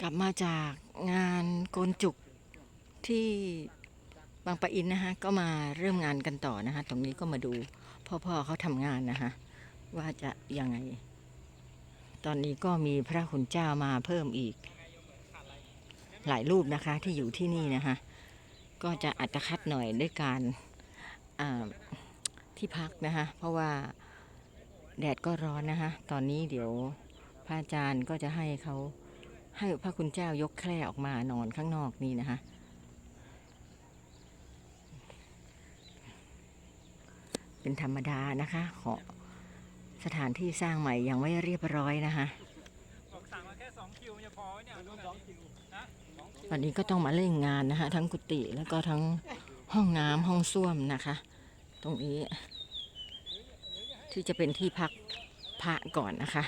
กลับมาจากงานโกนจุกที่บางปะอินนะคะก็มาเริ่มงานกันต่อนะคะตรงนี้ก็มาดูพ่อๆเขาทำงานนะคะว่าจะยังไง ตอนนี้ก็มีพระคุณเจ้ามาเพิ่มอีก หลายรูปนะคะที่อยู่ที่นี่นะคะก็จะอัตคัดหน่อยด้วยการที่พักนะคะเพราะว่าแดดก็ร้อนนะคะตอนนี้เดี๋ยวพระอาจารย์ก็จะให้เขา ให้พระคุณเจ้ายกแคร่ออกมานอนข้างนอกนี่นะคะเป็นธรรมดานะคะขอสถานที่สร้างใหม่ยังไม่เรียบร้อยนะคะบอกสั่งมาแค่สองคิวจะพอไหมเนี่ยรุ่นสองคิวนะสองคิวตอนนี้ก็ต้องมาเร่งงานนะคะทั้งกุฏิแล้วก็ทั้งห้องน้ำห้องส้วมนะคะ ตรงนี้ ที่จะเป็นที่พักพระก่อนนะคะ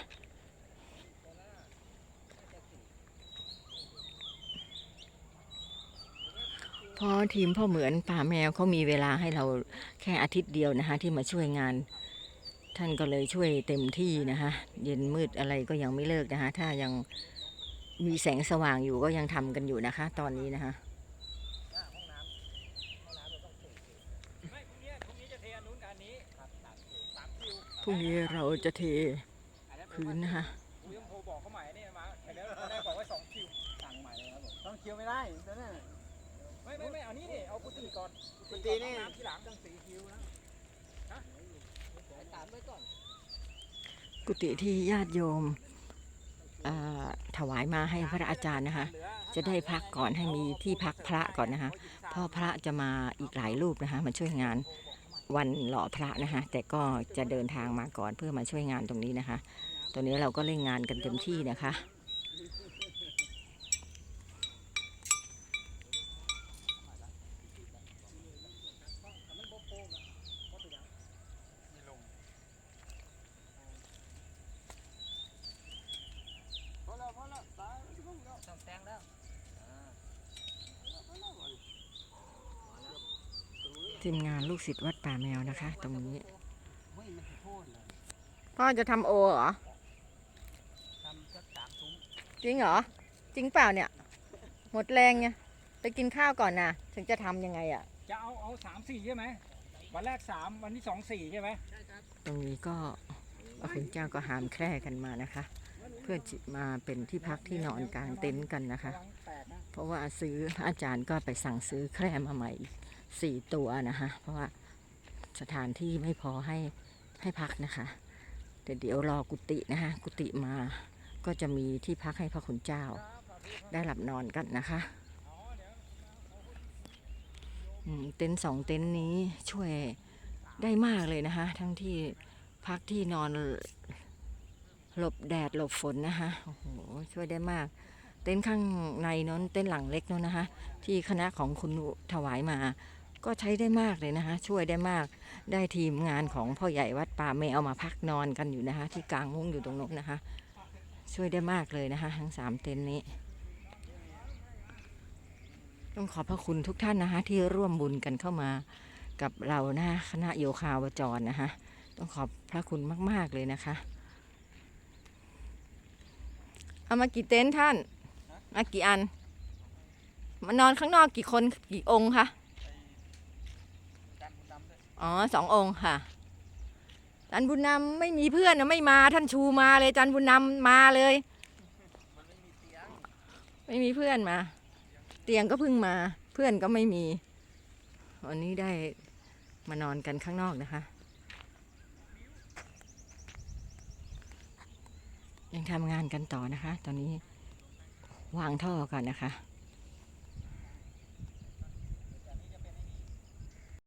เพราะทีมพ่อเหมือนป่าแมวเขามีเวลาให้เราแค่อาทิตย์เดียวนะคะที่มาช่วยงาน ท่านก็เลยช่วยเต็มที่นะคะเย็นมืดอะไรก็ยังไม่เลิกนะคะถ้ายังมีแสงสว่างอยู่ก็ยังทำกันอยู่นะคะ ตอนนี้นะคะพรุ่งนี้เราจะเทพื้นนะคะกูยังโทรบอกเขาใหม่นี่มาแต่แล้วตอนแรกบอกว่าสองคิวสั่งใหม่เลยครับผมต้องคิวไม่ได้นั่นน่ะ ไม่ไม่ไม่เอานี้ดิเอากุฏิก่อนกุฏินี่ห้องน้ำที่หลังตั้งสี่คิวนะสามไว้ก่อน กุฏิที่ญาติโยมเอ่อถวายมาให้พระอาจารย์นะคะเหลือจะได้พักก่อนให้มีที่พักพระก่อนนะคะเพ่อพระจะมาอีกหลายรูปนะคะมาช่วยงานวันหล่อพระนะคะแต่ก็จะเดินทางมาก่อนเพื่อมาช่วยงานตรงนี้นะคะ ตอนนี้เราก็เร่งงานกันเต็มที่นะคะ พอแล้วพอแล้วตายพุ่งแล้ว ต้องแต่งแล้ว ทีมงานลูกศิษย์วัดป่าแมวนะคะ ตรงนี้ไม่มันโทษเลยพ่อจะทำโอเหรอทำสักสามถุงจริงเหรอ จริงเปล่าเนี่ย หมดแรงไงไปกินข้าวก่อนนะถึงจะทำยังไงอะ่ะ จะเอาเอาสามสี่ใช่ไหมวันแรกสามวันที่สองสี่ใช่ไหมตรงนี้ก็พระคุณเจ้าก็หามแคร่กันมานะคะ เพื่อจิมาเป็นที่พักที่นอนกลางเต็นท์กันนะคะระวังแตกนะเพราะว่าซื้ออาจารย์ก็ไปสั่งซื้อแคร่มาใหม่อีก สี่ตัวนะคะ เพราะว่าสถานที่ไม่พอให้ให้พักนะคะ แต่เดี๋ยวรอกุฏินะคะ กุฏิมาก็จะมีที่พักให้พระคุณเจ้า ได้หลับนอนกันนะคะเต็นท์สองเต็นท์นี้ช่วยได้มากเลยนะคะ ทั้งที่พักที่นอนหลบแดดหลบฝนนะคะโอ้โหช่วยได้มาก เต็นท์ข้างในนั้นเต็นท์หลังเล็กนั้นนะคะ ที่คณะของคุณถวายมา ก็ใช้ได้มากเลยนะคะ ช่วยได้มากได้ทีมงานของพ่อใหญ่วัดป่าเมเอามาพักนอนกันอยู่นะคะ ที่กลางมุ้งอยู่ตรงนู้นนะคะ ช่วยได้มากเลยนะคะ ทั้งสามเต็นท์นี้ ต้องขอบพระคุณทุกท่านนะคะ ที่ร่วมบุญกันเข้ามากับเรานะคะคณะโยคาวจรนะคะ ต้องขอบพระคุณมาก ๆ เลยนะคะ เอามากี่เต็นท์ท่านมากี่อัน มานอนข้างนอกกี่คนกี่องค์คะ อ๋อสององค์ค่ะจันบุญนำไม่มีเพื่อนไม่มาท่านชูมาเลยจันบุญนำมาเลย ไม่มีเพื่อนมา เตียงก็เพิ่งมา เพื่อนก็ไม่มีวันนี้ได้มานอนกันข้างนอกนะคะยังทำงานกันต่อนะคะ ตอนนี้วางท่อก่อนนะคะ